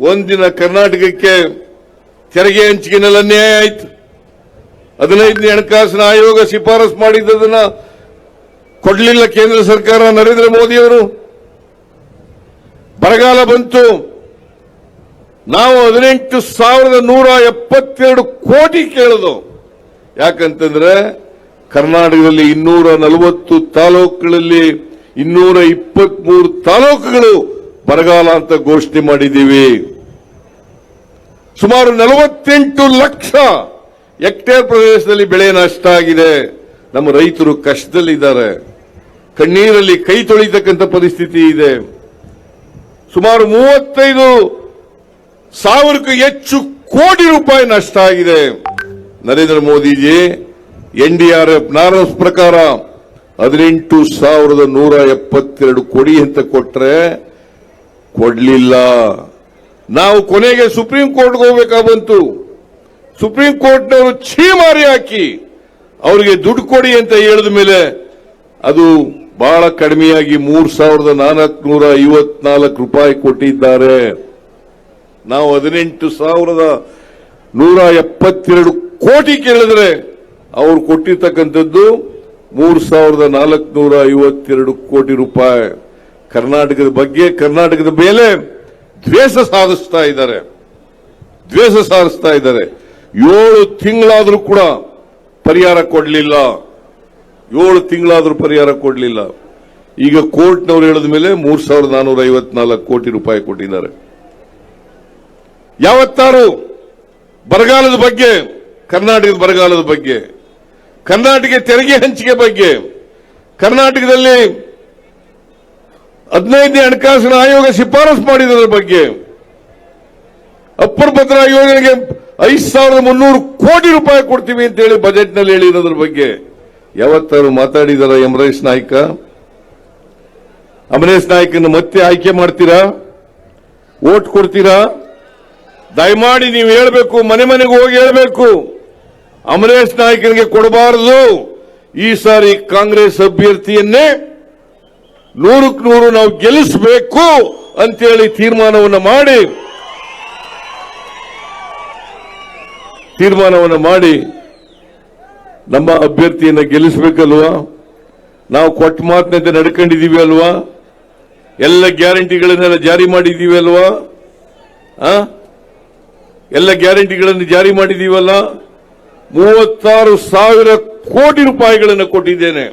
ಒಂದಿನ ಕರ್ನಾಟಕಕ್ಕೆ ತೆರಿಗೆ ಹಂಚಿಕೆನಲ್ಲಿ ಅನ್ಯಾಯ ಆಯಿತು. ಹದಿನೈದನೇ ಹಣಕಾಸಿನ ಆಯೋಗ ಶಿಫಾರಸು ಮಾಡಿದ್ದನ್ನ ಕೊಡಲಿಲ್ಲ ಕೇಂದ್ರ ಸರ್ಕಾರ ನರೇಂದ್ರ ಮೋದಿಯವರು. ಬರಗಾಲ ಬಂತು. ನಾವು ಹದಿನೆಂಟು ಸಾವಿರದ ನೂರ ಎಪ್ಪತ್ತೆರಡು ಕೋಟಿ ಕೇಳಿದು ಯಾಕಂತಂದ್ರೆ ಕರ್ನಾಟಕದಲ್ಲಿ ಇನ್ನೂರ ನಲವತ್ತು ತಾಲೂಕುಗಳಲ್ಲಿ ಇನ್ನೂರ ಇಪ್ಪತ್ಮೂರು ತಾಲೂಕುಗಳು ಬರಗಾಲ ಅಂತ ಘೋಷಣೆ ಮಾಡಿದ್ದೀವಿ. ಸುಮಾರು ನಲವತ್ತೆಂಟು ಲಕ್ಷ ಹೆಕ್ಟೇರ್ ಪ್ರದೇಶದಲ್ಲಿ ಬೆಳೆ ನಷ್ಟ ಆಗಿದೆ. ನಮ್ಮ ರೈತರು ಕಷ್ಟದಲ್ಲಿದ್ದಾರೆ. ಕಣ್ಣೀರಲ್ಲಿ ಕೈ ತೊಳಿತಕ್ಕಂಥ ಪರಿಸ್ಥಿತಿ ಇದೆ. ಸುಮಾರು ಮೂವತ್ತೈದು ಸಾವಿರಕ್ಕೂ ಹೆಚ್ಚು ಕೋಟಿ ರೂಪಾಯಿ ನಷ್ಟ ಆಗಿದೆ. ನರೇಂದ್ರ ಮೋದಿಜಿ ಎನ್ಡಿಆರ್ಎಫ್ ನಾರ್ಮ್ಸ್ ಪ್ರಕಾರ ಹದಿನೆಂಟು ಸಾವಿರದ ನೂರ ಎಪ್ಪತ್ತೆರಡು ಕೋಟಿ ಅಂತ ಕೊಟ್ರೆ ಕೊಡ್ಲಿಲ್ಲ. ನಾವು ಕೊನೆಗೆ ಸುಪ್ರೀಂ ಕೋರ್ಟ್ಗೆ ಹೋಗ್ಬೇಕಾ ಬಂತು ಸುಪ್ರೀಂ ಕೋರ್ಟ್ನವರು ಛೀಮಾರಿ ಹಾಕಿ ಅವರಿಗೆ ದುಡ್ಡು ಕೊಡಿ ಅಂತ ಹೇಳಿದ ಮೇಲೆ ಅದು ಬಹಳ ಕಡಿಮೆಯಾಗಿ ಮೂರು ಸಾವಿರದ ನಾಲ್ಕುನೂರ ಐವತ್ನಾಲ್ಕು ರೂಪಾಯಿ ಕೊಟ್ಟಿದ್ದಾರೆ. ನಾವು ಹದಿನೆಂಟು ಸಾವಿರದ ನೂರ ಎಪ್ಪತ್ತೆರಡು ಕೋಟಿ ಕೇಳಿದ್ರೆ ಅವರು ಕೊಟ್ಟಿರ್ತಕ್ಕಂಥದ್ದು ಮೂರು ಸಾವಿರದ ನಾಲ್ಕುನೂರ ಐವತ್ತೆರಡು ಕೋಟಿ ರೂಪಾಯಿ. ಕರ್ನಾಟಕದ ಬಗ್ಗೆ ಕರ್ನಾಟಕದ ಮೇಲೆ ದ್ವೇಷ ಸಾಧಿಸ್ತಾ ಇದ್ದಾರೆ. ದ್ವೇಷ ಸಾಧಿಸ್ತಾ ಇದ್ದಾರೆ. ಏಳು ತಿಂಗಳಾದರೂ ಕೂಡ ಪರಿಹಾರ ಕೊಡಲಿಲ್ಲ. ಏಳು ತಿಂಗಳಾದರೂ ಪರಿಹಾರ ಕೊಡಲಿಲ್ಲ. ಈಗ ಕೋರ್ಟ್ನವರು ಹೇಳಿದ ಮೇಲೆ ಮೂರ್ ಸಾವಿರದ ನಾನೂರ ಐವತ್ನಾಲ್ಕು ಕೋಟಿ ರೂಪಾಯಿ ಕೊಟ್ಟಿದ್ದಾರೆ. ಯಾವತ್ತಾರು ಬರಗಾಲದ ಬಗ್ಗೆ, ಕರ್ನಾಟಕದ ಬರಗಾಲದ ಬಗ್ಗೆ ಕರ್ನಾಟಕ ತೆರಿಗೆ ಹಂಚಿಕೆ ಬಗ್ಗೆ, ಕರ್ನಾಟಕದಲ್ಲಿ ಹದಿನೈದನೇ ಹಣಕಾಸಿನ ಆಯೋಗ ಶಿಫಾರಸು ಮಾಡಿದರ ಬಗ್ಗೆ ಅಪ್ಪರ್ ಭದ್ರಾ ಯೋಜನೆಗೆ ಐದು ಸಾವಿರದ ಮುನ್ನೂರು ಕೋಟಿ ರೂಪಾಯಿ ಕೊಡ್ತೀವಿ ಅಂತ ಹೇಳಿ ಬಜೆಟ್ನಲ್ಲಿ ಹೇಳಿರೋದ್ರ ಬಗ್ಗೆ ಯಾವತ್ತಾರು ಮಾತಾಡಿದಾರ ಅಮರೇಶ್ ನಾಯ್ಕ? ಅಮರೇಶ್ ನಾಯ್ಕನ್ನು ಮತ್ತೆ ಆಯ್ಕೆ ಮಾಡ್ತೀರಾ? ಓಟ್ ಕೊಡ್ತೀರಾ? ದಯಮಾಡಿ ನೀವು ಹೇಳಬೇಕು, ಮನೆ ಮನೆಗೆ ಹೋಗಿ ಹೇಳಬೇಕು. ಅಮರೇಶ್ ನಾಯ್ಕನಿಗೆ ಕೊಡಬಾರದು. ಈ ಸಾರಿ ಕಾಂಗ್ರೆಸ್ ಅಭ್ಯರ್ಥಿಯನ್ನೇ ನೂರಕ್ಕೆ ನೂರು ನಾವು ಗೆಲ್ಲಿಸಬೇಕು ಅಂತೇಳಿ ತೀರ್ಮಾನವನ್ನು ಮಾಡಿ ತೀರ್ಮಾನವನ್ನು ಮಾಡಿ ನಮ್ಮ ಅಭ್ಯರ್ಥಿಯನ್ನು ಗೆಲ್ಲಿಸಬೇಕಲ್ವಾ? ನಾವು ಕೊಟ್ಟ ಮಾತಿನಂತೆ ನಡ್ಕೊಂಡಿದ್ದೀವಿ ಅಲ್ವಾ? ಎಲ್ಲ ಗ್ಯಾರಂಟಿಗಳನ್ನೆಲ್ಲ ಜಾರಿ ಮಾಡಿದ್ದೀವಿ ಅಲ್ವಾ? ಎಲ್ಲ ಗ್ಯಾರಂಟಿಗಳನ್ನು ಜಾರಿ ಮಾಡಿದ್ದೀವಲ್ಲ? ಮೂವತ್ತಾರು ಸಾವಿರ ಕೋಟಿ ರೂಪಾಯಿಗಳನ್ನು ಕೊಟ್ಟಿದ್ದೇನೆ.